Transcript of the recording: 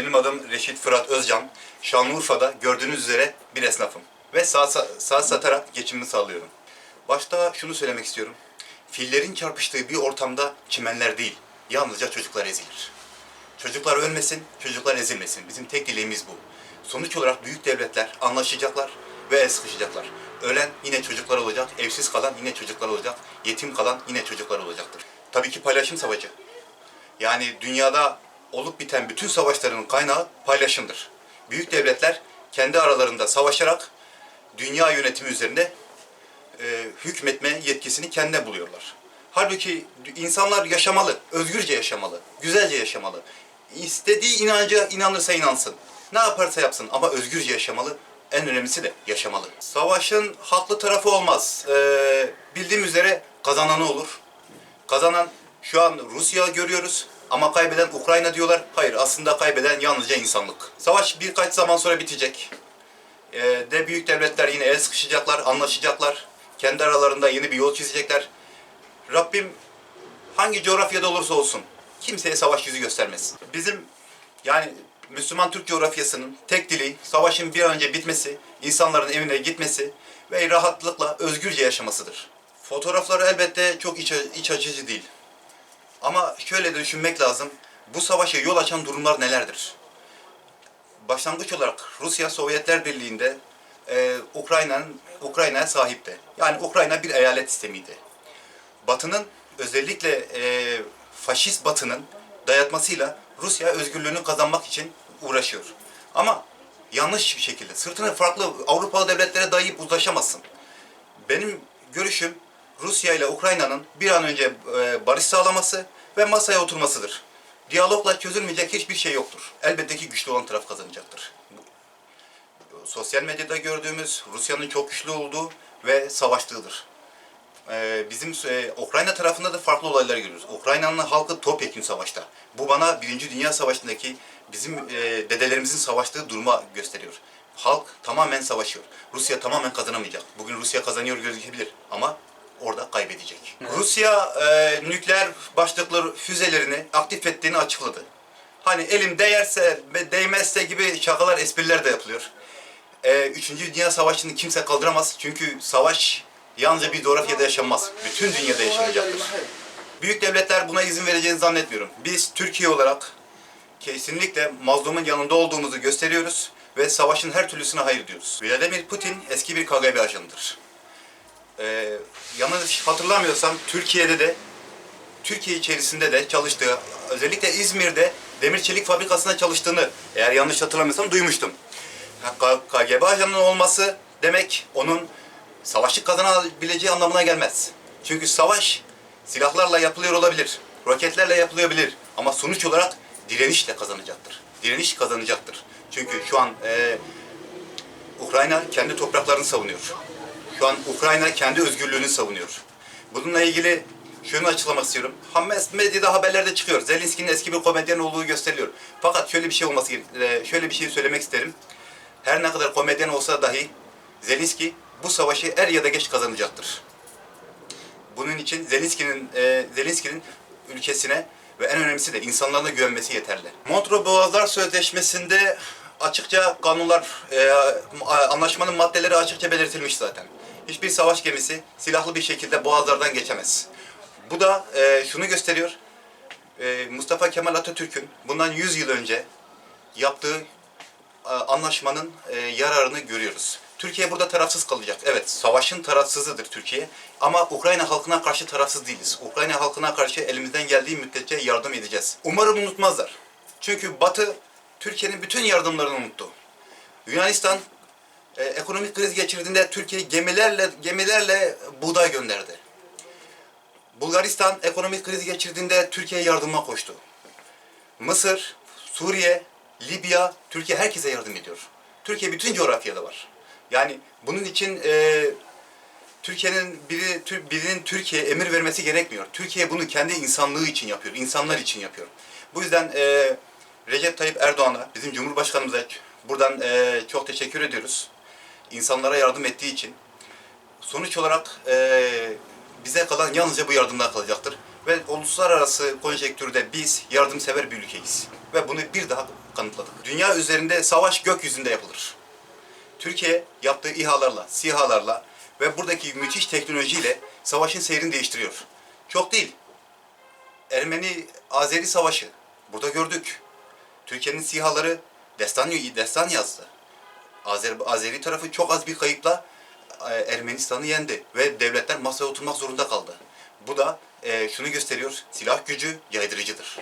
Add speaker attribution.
Speaker 1: Benim adım Reşit Fırat Özcan. Şanlıurfa'da gördüğünüz üzere bir esnafım. Ve saat, saat satarak geçimimi sağlıyorum. Başta şunu söylemek istiyorum. Fillerin çarpıştığı bir ortamda çimenler değil, yalnızca çocuklar ezilir. Çocuklar ölmesin, çocuklar ezilmesin. Bizim tek dileğimiz bu. Sonuç olarak büyük devletler anlaşacaklar ve el sıkışacaklar. Ölen yine çocuklar olacak, evsiz kalan yine çocuklar olacak, yetim kalan yine çocuklar olacaktır. Tabii ki paylaşım savaşı. Yani dünyada olup biten bütün savaşların kaynağı paylaşımdır. Büyük devletler kendi aralarında savaşarak dünya yönetimi üzerinde e, hükmetme yetkisini kendine buluyorlar. Halbuki insanlar yaşamalı, özgürce yaşamalı, güzelce yaşamalı. İstediği inanca inanırsa inansın. Ne yaparsa yapsın ama özgürce yaşamalı. En önemlisi de yaşamalı. Savaşın haklı tarafı olmaz. Ee, bildiğim üzere kazananı olur. Kazanan şu an Rusya görüyoruz ama kaybeden Ukrayna diyorlar. Hayır aslında kaybeden yalnızca insanlık. Savaş birkaç zaman sonra bitecek. Ee, de büyük devletler yine el sıkışacaklar, anlaşacaklar. Kendi aralarında yeni bir yol çizecekler. Rabbim hangi coğrafyada olursa olsun kimseye savaş yüzü göstermesin. Bizim yani Müslüman Türk coğrafyasının tek dili savaşın bir an önce bitmesi, insanların evine gitmesi ve rahatlıkla özgürce yaşamasıdır. Fotoğraflar elbette çok iç, iç açıcı değil. Ama şöyle de düşünmek lazım. Bu savaşa yol açan durumlar nelerdir? Başlangıç olarak Rusya Sovyetler Birliği'nde e, Ukrayna'nın Ukrayna'ya sahipti. Yani Ukrayna bir eyalet sistemiydi. Batı'nın özellikle e, faşist Batı'nın dayatmasıyla Rusya özgürlüğünü kazanmak için uğraşıyor. Ama yanlış bir şekilde sırtını farklı Avrupalı devletlere dayayıp uzlaşamazsın. Benim görüşüm Rusya ile Ukrayna'nın bir an önce e, barış sağlaması ve masaya oturmasıdır. Diyalogla çözülmeyecek hiçbir şey yoktur. Elbette ki güçlü olan taraf kazanacaktır. Bu- Sosyal medyada gördüğümüz Rusya'nın çok güçlü olduğu ve savaştığıdır. Ee, bizim e, Ukrayna tarafında da farklı olaylar görüyoruz. Ukrayna'nın halkı topyekun savaşta. Bu bana Birinci Dünya Savaşı'ndaki bizim e, dedelerimizin savaştığı duruma gösteriyor. Halk tamamen savaşıyor. Rusya tamamen kazanamayacak. Bugün Rusya kazanıyor gözükebilir ama orada kaybedecek. Rusya e, nükleer başlıklı füzelerini aktif ettiğini açıkladı. Hani elim değerse değmezse gibi şakalar, espriler de yapılıyor. Ee, Üçüncü Dünya Savaşı'nı kimse kaldıramaz. Çünkü savaş yalnızca bir coğrafyada yaşanmaz. Bütün dünyada yaşanacaktır. Büyük devletler buna izin vereceğini zannetmiyorum. Biz Türkiye olarak kesinlikle mazlumun yanında olduğumuzu gösteriyoruz ve savaşın her türlüsüne hayır diyoruz. Vladimir Putin eski bir KGB ajanıdır. Ee, yanlış hatırlamıyorsam Türkiye'de de Türkiye içerisinde de çalıştığı, özellikle İzmir'de demir çelik fabrikasında çalıştığını eğer yanlış hatırlamıyorsam duymuştum. KGB ajanının olması demek onun savaşı kazanabileceği anlamına gelmez. Çünkü savaş silahlarla yapılıyor olabilir, roketlerle yapılabilir ama sonuç olarak direnişle kazanacaktır. Direniş kazanacaktır. Çünkü şu an e, Ukrayna kendi topraklarını savunuyor. Şu an Ukrayna kendi özgürlüğünü savunuyor. Bununla ilgili şunu açıklamak istiyorum. Hamas medyada haberlerde çıkıyor. Zelenski'nin eski bir komedyen olduğu gösteriliyor. Fakat şöyle bir şey olması e, şöyle bir şey söylemek isterim. Her ne kadar komedyen olsa dahi Zelenski bu savaşı er ya da geç kazanacaktır. Bunun için Zelenski'nin e, Zelenski'nin ülkesine ve en önemlisi de insanlarına güvenmesi yeterli. Montreux Boğazlar Sözleşmesi'nde açıkça kanunlar, e, anlaşmanın maddeleri açıkça belirtilmiş zaten. Hiçbir savaş gemisi silahlı bir şekilde boğazlardan geçemez. Bu da e, şunu gösteriyor. E, Mustafa Kemal Atatürk'ün bundan 100 yıl önce yaptığı e, anlaşmanın e, yararını görüyoruz. Türkiye burada tarafsız kalacak. Evet, savaşın tarafsızıdır Türkiye. Ama Ukrayna halkına karşı tarafsız değiliz. Ukrayna halkına karşı elimizden geldiği müddetçe yardım edeceğiz. Umarım unutmazlar. Çünkü Batı Türkiye'nin bütün yardımlarını unuttu. Yunanistan e, ekonomik kriz geçirdiğinde Türkiye gemilerle gemilerle buğday gönderdi. Bulgaristan ekonomik kriz geçirdiğinde Türkiye yardıma koştu. Mısır, Suriye, Libya, Türkiye herkese yardım ediyor. Türkiye bütün coğrafyada var. Yani bunun için e, Türkiye'nin biri, birinin Türkiye'ye emir vermesi gerekmiyor. Türkiye bunu kendi insanlığı için yapıyor, insanlar için yapıyor. Bu yüzden e, Recep Tayyip Erdoğan'a, bizim Cumhurbaşkanımıza buradan e, çok teşekkür ediyoruz. İnsanlara yardım ettiği için. Sonuç olarak e, bize kalan yalnızca bu yardımlar kalacaktır. Ve uluslararası konjektürde biz yardımsever bir ülkeyiz. Ve bunu bir daha kanıtladık. Dünya üzerinde savaş gökyüzünde yapılır. Türkiye yaptığı İHA'larla, SİHA'larla ve buradaki müthiş teknolojiyle savaşın seyrini değiştiriyor. Çok değil. Ermeni-Azeri savaşı. Burada gördük. Türkiye'nin SİHA'ları destan, destan yazdı. Azer, Azeri tarafı çok az bir kayıpla e, Ermenistan'ı yendi ve devletler masaya oturmak zorunda kaldı. Bu da e, şunu gösteriyor, silah gücü yaydırıcıdır.